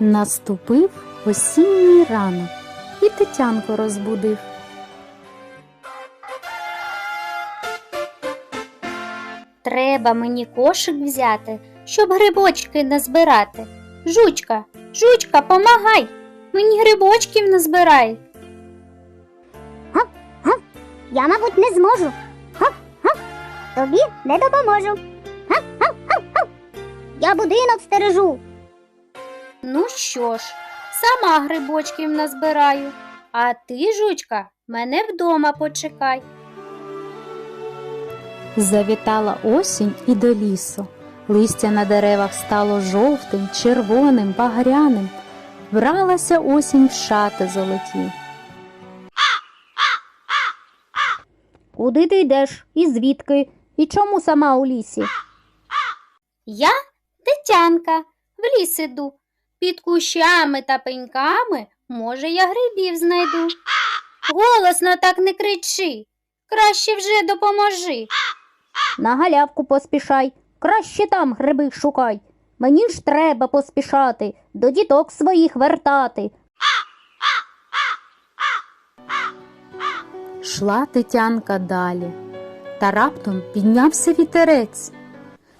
Наступив осінній ранок і Тетянку розбудив. Треба мені кошик взяти, щоб грибочки назбирати. Жучка, жучка, помагай! Мені грибочків назбирай. Я, мабуть, не зможу. Гав-гав. Тобі не допоможу. Гав-гав-гав-гав. Я будинок стережу. Ну що ж, сама грибочків назбираю. А ти, жучка, мене вдома почекай. Завітала осінь і до лісу. Листя на деревах стало жовтим, червоним, багряним. Вралася осінь в шати золоті. Куди ти йдеш? І звідки? І чому сама у лісі? Я Тетянка, в ліс іду. Під кущами та пеньками, може, я грибів знайду. Голосно так не кричи, краще вже допоможи. На галявку поспішай. Краще там гриби шукай. Мені ж треба поспішати, до діток своїх вертати. Шла Тетянка далі, та раптом піднявся вітерець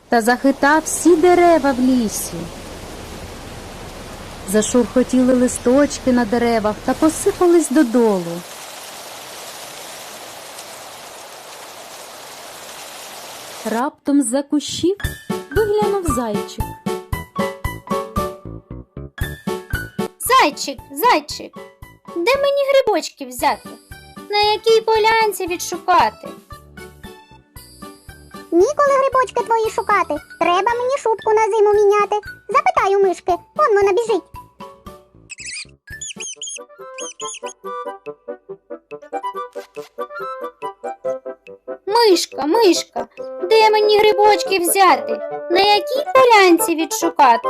та захитав всі дерева в лісі. Зашурхотіли листочки на деревах та посипались додолу. Раптом з-за кущів виглянув зайчик. Зайчик, зайчик, де мені грибочки взяти? На якій полянці відшукати? Ніколи грибочки твої шукати. Треба мені шубку на зиму міняти. Запитай у мишки, он вона біжить. Мишка, мишка, де мені грибочки взяти? На якій полянці відшукати?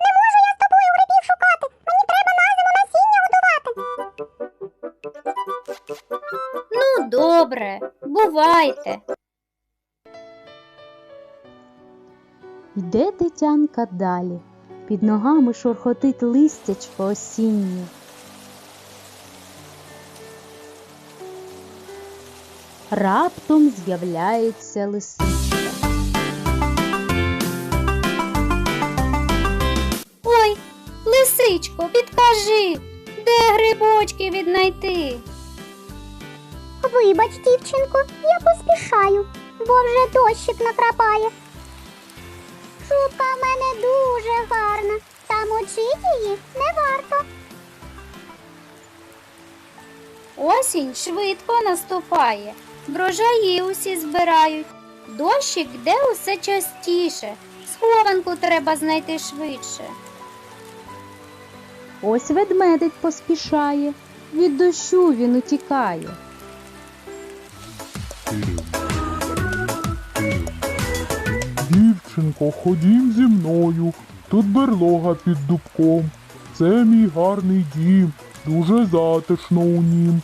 Не можу я з тобою грибів шукати. Мені треба на зиму насіння годувати. Ну, добре, бувайте. Йде Тетянка далі, під ногами шурхотить листячко осіннє. Раптом з'являється лисичка. Ой, лисичко, підкажи, де грибочки віднайти? Вибач, дівчинко, я поспішаю, бо вже дощик накрапає. Шубка в мене дуже гарна, та мочити її не варто. Осінь швидко наступає, врожаї усі збирають. Дощик йде усе частіше, схованку треба знайти швидше. Ось ведмедик поспішає, від дощу він утікає. Дівчинко, ходім зі мною. Тут берлога під дубком. Це мій гарний дім, дуже затишно у нім.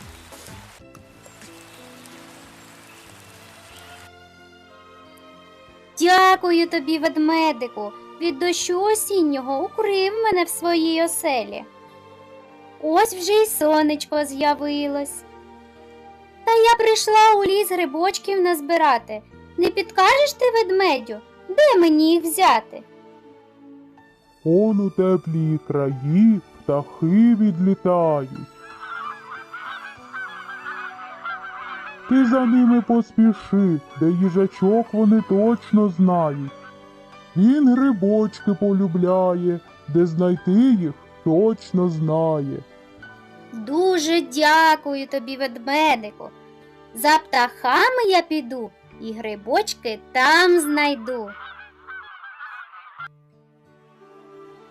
Дякую тобі, ведмедику, від дощу осіннього укрив мене в своїй оселі. Ось вже й сонечко з'явилось. Та я прийшла у ліс грибочків назбирати. Не підкажеш ти ведмедю, де мені їх взяти? Он у теплі краї птахи відлітають. Ти за ними поспіши, де їжачок вони точно знають. Він грибочки полюбляє, де знайти їх точно знає. Дуже дякую тобі, ведмедику. За птахами я піду і грибочки там знайду.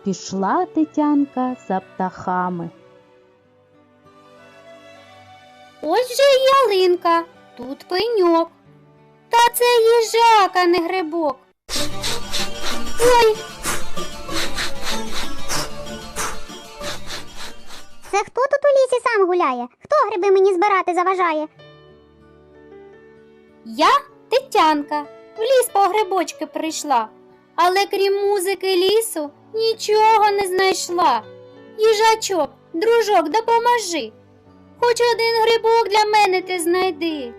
Пішла Тетянка за птахами. Ось вже й ялинка, тут пеньок. Та це їжак, а не грибок. Ой, Це хто тут у лісі сам гуляє? Хто гриби мені збирати заважає? я Тетянка, в ліс по грибочки прийшла. але крім музики лісу нічого не знайшла. Їжачок, дружок, допоможи. Хоч один грибок для мене ти знайди.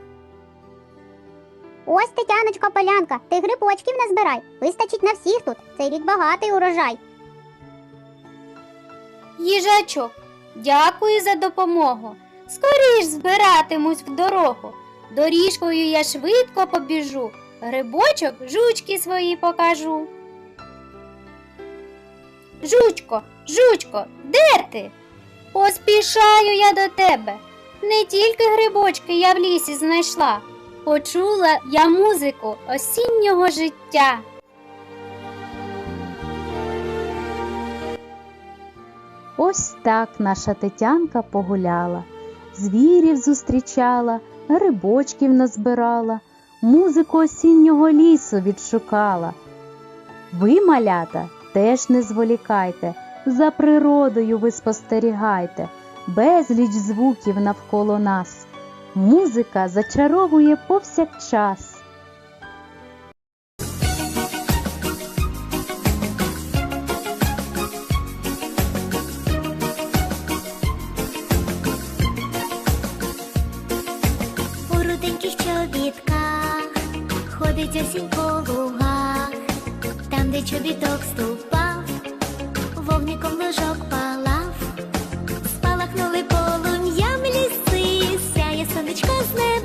Ось Тетяночко Полянка, ти грибочків назбирай. Вистачить на всіх тут. Цей рік багатий урожай. Їжачок, дякую за допомогу. Скоріш збиратимусь в дорогу. Доріжкою я швидко побіжу. Грибочок жучки свої покажу. Жучко, жучко, де ти? Поспішаю я до тебе. Не тільки грибочки я в лісі знайшла. Почула я музику осіннього життя. Ось так наша Тетянка погуляла, звірів зустрічала, грибочків назбирала, музику осіннього лісу відшукала. Ви, малята, теж не зволікайте, за природою ви спостерігайте, безліч звуків навколо нас. Музика зачаровує повсякчас. У руденьких чобітках ходить осінь по лугах, там, де чобіток ступав, вогником ножок палав, спалахнули полум'ям ліси, сяє сонечко з небес.